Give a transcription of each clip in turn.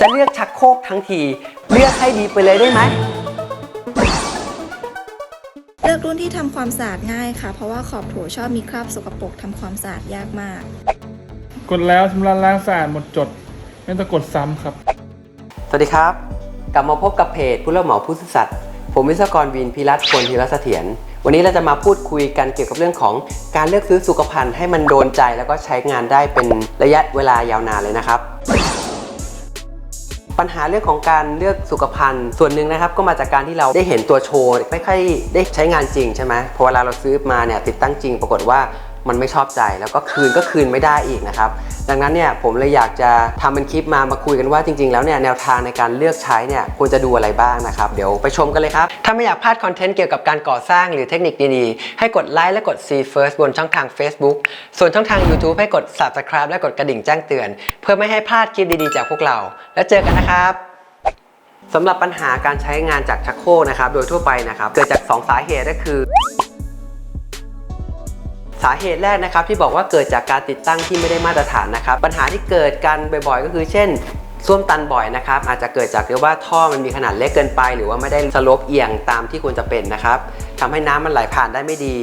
จะเลือกชักโครกทั้งที เลือกให้ดีไปเลยได้ไหม เลือกรุ่นที่ทำความสะอาดง่ายค่ะ เพราะว่าขอบโถชอบมีคราบสกปรกทำความสะอาดยากมาก กดแล้วชำระล้างสะอาดหมดจด ไม่ต้องกดซ้ำครับ สวัสดีครับ กลับมาพบกับเพจผู้รับเหมาผู้ซื่อสัตย์ผมวิศวกรวินพิรัตน์พลธีรเสถียรวันนี้เราจะมาพูดคุยกันเกี่ยวกับเรื่องของการเลือกซื้อสุขภัณฑ์ให้มันโดนใจแล้วก็ใช้งานได้เป็นระยะเวลายาวนานเลยนะครับ ปัญหาเรื่องของการเลือกสุขภัณฑ์ ส่วนหนึ่งนะครับก็มาจากการที่เราได้เห็นตัวโชว์ไม่ค่อยได้ใช้งานจริงใช่ไหมพอเวลาเราซื้อมาเนี่ยติดตั้งจริง ปรากฏว่ามันไม่ชอบใจแล้วก็คืนก็คืนไม่ได้อีกนะครับ ดังนั้นเนี่ยผมเลยอยากจะทำเป็นคลิปมามาคุยกันว่าจริง ๆ แล้วเนี่ยแนวทางในการเลือกใช้เนี่ยควรจะดูอะไรบ้างนะครับ เดี๋ยวไปชมกันเลยครับ ถ้าไม่อยากพลาดคอนเทนต์เกี่ยวกับการก่อสร้างหรือเทคนิคดีๆ ให้กดไลค์และกด See First บนช่องทาง Facebook ส่วนช่องทาง YouTube ให้กด Subscribe และกดกระดิ่งแจ้งเตือน เพื่อไม่ให้พลาดคลิปดีๆจากพวกเรา แล้วเจอกันนะครับสำหรับปัญหาการใช้งานจากชักโครกนะครับ โดยทั่วไปนะครับ เกิดจาก 2 สาเหตุก็คือ สาเหตุแรกนะครับที่บอกว่าเกิดจากการติดตั้งที่ไม่ได้มาตรฐานนะครับ ปัญหาที่เกิดกันบ่อยๆ ก็คือเช่นส้วมตันบ่อยนะครับอาจจะเกิดจากที่ว่าท่อมันมีขนาดเล็กเกินไป หรือว่าไม่ได้สลปเอียงตามที่ควรจะเป็นนะครับทำให้น้ำมันไหลผ่านได้ไม่ดี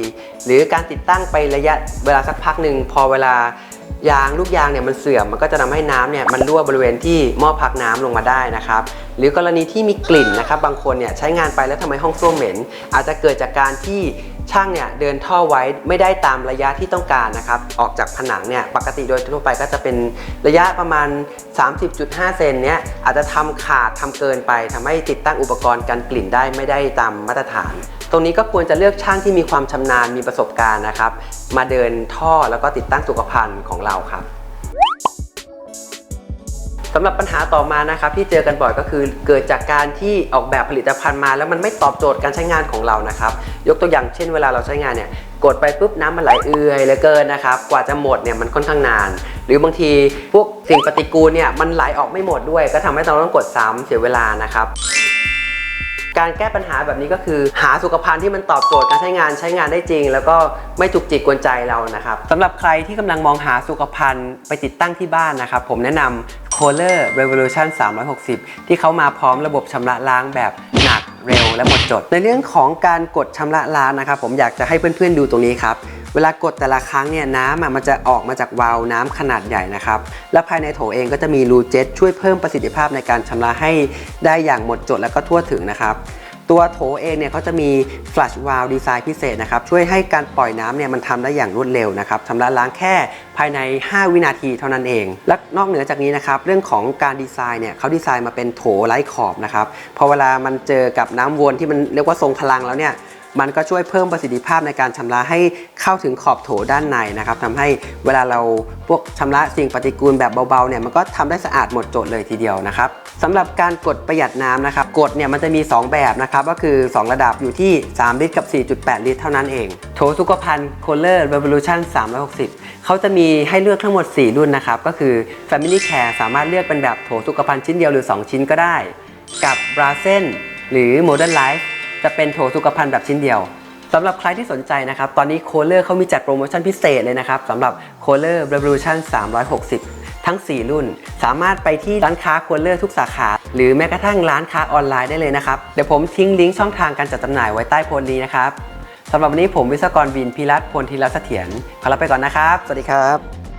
หรือการติดตั้งไประยะเวลาสักพักหนึ่งพอเวลายางลูกยางเนี่ยมันเสื่อมมันก็จะทำให้น้ำเนี่ยมันรั่วบริเวณที่หม้อพักน้ำลงมาได้นะครับหรือกรณีที่มีกลิ่นนะครับบางคนเนี่ยใช้งานไปแล้วทำไมห้องส้วมเหม็น อาจจะเกิดจากการที่ ช่างเนี่ยเดินท่อไว้ไม่ได้ตามระยะที่ต้องการนะครับออกจากผนังเนี่ยปกติโดยทั่วไปก็จะเป็นระยะประมาณ 30.5 เซนเนี่ยอาจจะทำขาดทำเกินไปทำให้ติดตั้งอุปกรณ์กันกลิ่นได้ไม่ได้ตามมาตรฐาน ตรงนี้ก็ควรจะเลือกช่างที่มีความชำนาญมีประสบการณ์นะครับ มาเดินท่อแล้วก็ติดตั้งสุขภัณฑ์ของเราครับ สำหรับปัญหาต่อมานะครับที่เจอกันบ่อยก็คือเกิดจากการที่ออกแบบผลิตภัณฑ์มา แล้วมันไม่ตอบโจทย์การใช้งานของเรานะครับยกตัวอย่างเช่นเวลาเราใช้งานเนี่ยกดไปปุ๊บน้ำมันไหลเอื่อยเหลือเกินนะครับกว่าจะหมดเนี่ยมันค่อนข้างนาน หรือบางทีพวกสิ่งปฏิกูลเนี่ยมันไหลออกไม่หมดด้วย ก็ทำให้เราต้องกดซ้ำเสียเวลานะครับการแก้ปัญหาแบบนี้ก็คือหาสุขภัณฑ์ที่มันตอบโจทย์การใช้งานใช้งานได้จริง แล้วก็ไม่จุกจิกกวนใจเรานะครับสำหรับใครที่กำลังมองหาสุขภัณฑ์ไปติดตั้งที่บ้านนะครับผมแนะนำ Kohler Revolution 360 ที่เขามาพร้อมระบบชำระล้างแบบหนักเร็วและหมดจด ในเรื่องของการกดชำระล้างนะครับผมอยากจะให้เพื่อนๆดูตรงนี้ครับเวลากดแต่ละครั้งเนี่ยน้ำมันจะออกมาจากวาล์วน้ำขนาดใหญ่นะครับ และภายในโถเองก็จะมีรูเจ็ตช่วยเพิ่มประสิทธิภาพในการชำระให้ได้อย่างหมดจดและก็ทั่วถึงนะครับ ตัวโถเองเนี่ยเขาจะมี flush valve ดีไซน์พิเศษนะครับช่วยให้การปล่อยน้ำเนี่ยมันทำได้อย่างรวดเร็วนะครับชำระล้างแค่ภายใน 5 วินาทีเท่านั้นเอง และนอกเหนือจากนี้นะครับเรื่องของการดีไซน์เนี่ยเขาดีไซน์มาเป็นโถไร้ขอบนะครับพอเวลามันเจอกับน้ำวนที่มันเรียกว่าทรงพลังแล้วเนี่ย มันก็ช่วยเพิ่มประสิทธิภาพในการชำระให้เข้าถึงขอบโถด้านในนะครับทำให้เวลาเราพวกชำระสิ่งปฏิกูลแบบเบาๆเนี่ยมันก็ทำได้สะอาดหมดจดเลยทีเดียวนะครับสำหรับการกดประหยัดน้ำนะครับกดเนี่ยมันจะมี 2 แบบนะครับก็คือ 2 ระดับอยู่ที่ 3 ลิตรกับ 4.8 ลิตรเท่านั้นเอง โถสุขภัณฑ์ Kohler Revolution 360 เขาจะมีให้เลือกทั้งหมด 4 รุ่นนะครับก็คือ Family Care สามารถเลือกเป็นแบบโถสุขภัณฑ์ชิ้นเดียวหรือ 2 ชิ้นก็ได้ กับ b r a z e n หรือ Modern Life จะเป็นโถสุขภัณฑ์แบบชิ้นเดียวสำหรับใครที่สนใจนะครับ ตอนนี้โคเลอร์เขามีจัดโปรโมชั่นพิเศษเลยนะครับสำหรับโคเลอร์ Revolution 360 ทั้ง 4 รุ่น สามารถไปที่ร้านค้าโคเลอร์ทุกสาขา หรือแม้กระทั่งร้านค้าออนไลน์ได้เลยนะครับ เดี๋ยวผมทิ้งลิงก์ช่องทางการจัดจำหน่ายไว้ใต้โพสต์นี้นะครับสำหรับวันนี้ผมวิศกรวินพิรัตพลธีรเสถียรขอลาไปก่อนนะครับ สวัสดีครับ